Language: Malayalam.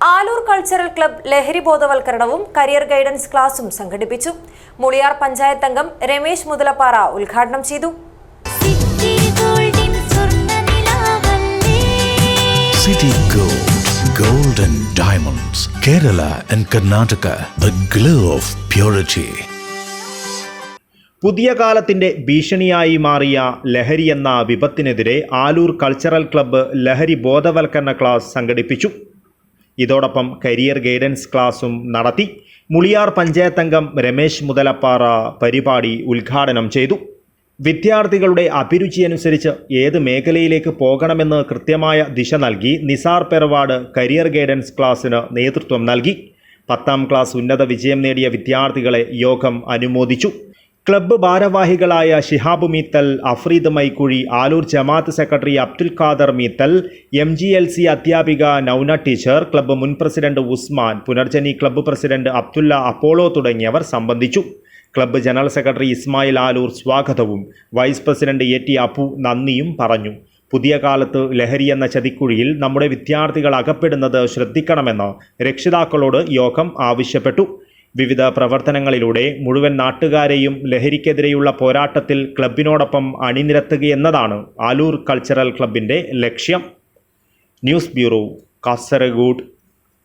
ആലൂർ കൾച്ചറൽ ക്ലബ് ലഹരി ബോധവൽക്കരണവും കരിയർ ഗൈഡൻസ് ക്ലാസും സംഘടിപ്പിച്ചു. മുളിയാർ പഞ്ചായത്ത് അംഗം രമേശ് മുതലപ്പാറ ഉദ്ഘാടനം ചെയ്തു. സിറ്റി ഗോൾഡിൻ സ്വർണനിലാവല്ലേ City Gold, Gold and Diamonds, Kerala and Karnataka, the glow of purity. പുതിയ കാലത്തിന്റെ ഭീഷണിയായി മാറിയ ലഹരി എന്ന വിപത്തിനെതിരെ ആലൂർ കൾച്ചറൽ ക്ലബ്ബ് ലഹരി ബോധവൽക്കരണ ക്ലാസ് സംഘടിപ്പിച്ചു. ഇതോടൊപ്പം കരിയർ ഗൈഡൻസ് ക്ലാസും നടത്തി മുളിയാർ പഞ്ചായത്ത് അംഗം രമേശ് മുതലപ്പാറ പരിപാടി ഉദ്ഘാടനം ചെയ്തു. വിദ്യാർത്ഥികളുടെ അഭിരുചി അനുസരിച്ച് ഏത് മേഖലയിലേക്ക് പോകണമെന്ന് കൃത്യമായ ദിശ നൽകി നിസാർ പെർവാഡ് കരിയർ ഗൈഡൻസ് ക്ലാസ്സിന് നേതൃത്വം നൽകി. പത്താം ക്ലാസ് ഉന്നത വിജയം നേടിയ വിദ്യാർത്ഥികളെ യോഗം അനുമോദിച്ചു. ക്ലബ്ബ് ഭാരവാഹികളായ ഷിഹാബ് മീത്തൽ അഫ്രീദ് മൈക്കുഴി ആലൂർ ജമാഅത്ത് secretary Abdul Khader Meethal M G L C അധ്യാപിക നൌന ടീച്ചർ ക്ലബ്ബ് മുൻ president Usman Punarjani club president Abdulla Apollo തുടങ്ങിയവർ സംബന്ധിച്ചു. Club general secretary Ismail Aloor സ്വാഗതവും. Vice president A T Appu നന്ദിയും പറഞ്ഞു. പുതിയ കാലത്ത് ലഹരി എന്ന ചതിക്കുഴിയിൽ നമ്മുടെ വിദ്യാർത്ഥികൾ അകപ്പെടുന്നത് ശ്രദ്ധിക്കണമെന്ന് രക്ഷിതാക്കളോട് യോഗം ആവശ്യപ്പെട്ടു. വിവിധ പ്രവർത്തനങ്ങളിലൂടെ മുഴുവൻ നാട്ടുകാരെയും ലഹരിക്കെതിരെയുള്ള പോരാട്ടത്തിൽ ക്ലബിനോടൊപ്പം അണിനിരത്തുകയെന്നതാണ് ആലൂർ കൾച്ചറൽ ക്ലബിന്റെ ലക്ഷ്യം. News bureau Kasaragod.